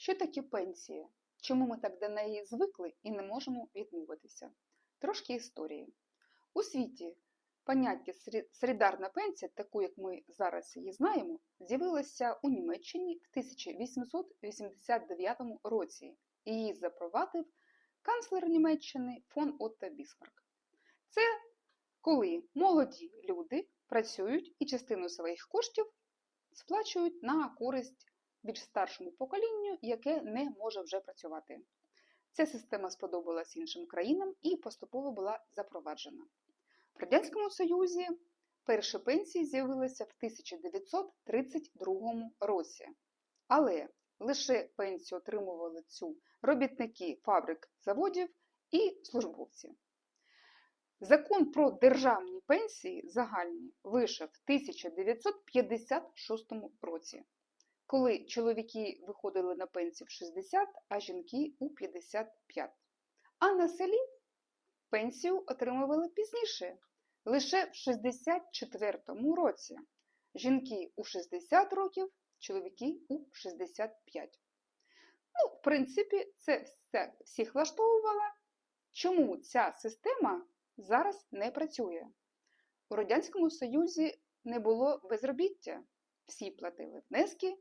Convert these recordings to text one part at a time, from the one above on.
Що таке пенсія? Чому ми так до неї звикли і не можемо відмовитися? Трошки історії. У світі поняття срі- солідарна пенсія, таку як ми зараз її знаємо, з'явилося у Німеччині в 1889 році. Її запровадив канцлер Німеччини фон Отто Бісмарк. Це коли молоді люди працюють і частину своїх коштів сплачують на користь більш старшому поколінню, яке не може вже працювати. Ця система сподобалась іншим країнам і поступово була запроваджена. В Радянському Союзі перші пенсії з'явилися в 1932 році, але лише пенсію отримували цю робітники фабрик, заводів і службовці. Закон про державні пенсії загальні вийшов в 1956 році, коли чоловіки виходили на пенсію в 60, а жінки у 55. А на селі пенсію отримували пізніше, лише в 64 році. Жінки у 60 років, чоловіки у 65. Ну, в принципі, це все всіх влаштовувало. Чому ця система зараз не працює? У Радянському Союзі не було безробіття. Всі платили внески,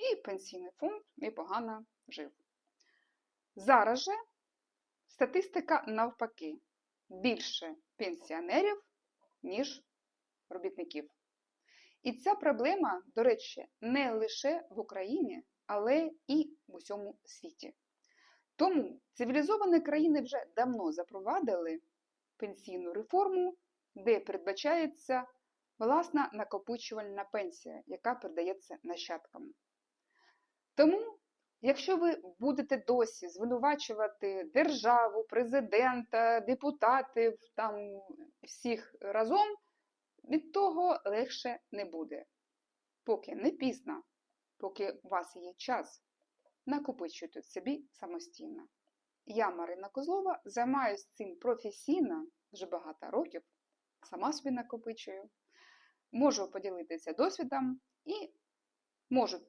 і пенсійний фонд непогано жив. Зараз же статистика навпаки більше пенсіонерів, ніж робітників. І ця проблема, до речі, не лише в Україні, але і в усьому світі. Тому цивілізовані країни вже давно запровадили пенсійну реформу, де передбачається власна накопичувальна пенсія, яка передається нащадкам. Тому, якщо ви будете досі звинувачувати державу, президента, депутатів, там всіх разом, від того легше не буде. Поки не пізно, поки у вас є час, накопичуйте собі самостійно. Я, Марина Козлова, займаюся цим професійно вже багато років, сама собі накопичую, можу поділитися досвідом і можу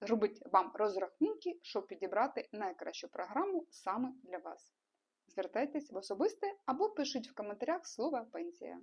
зробити вам розрахунки, щоб підібрати найкращу програму саме для вас. Звертайтесь в особисте або пишіть в коментарях слово пенсія.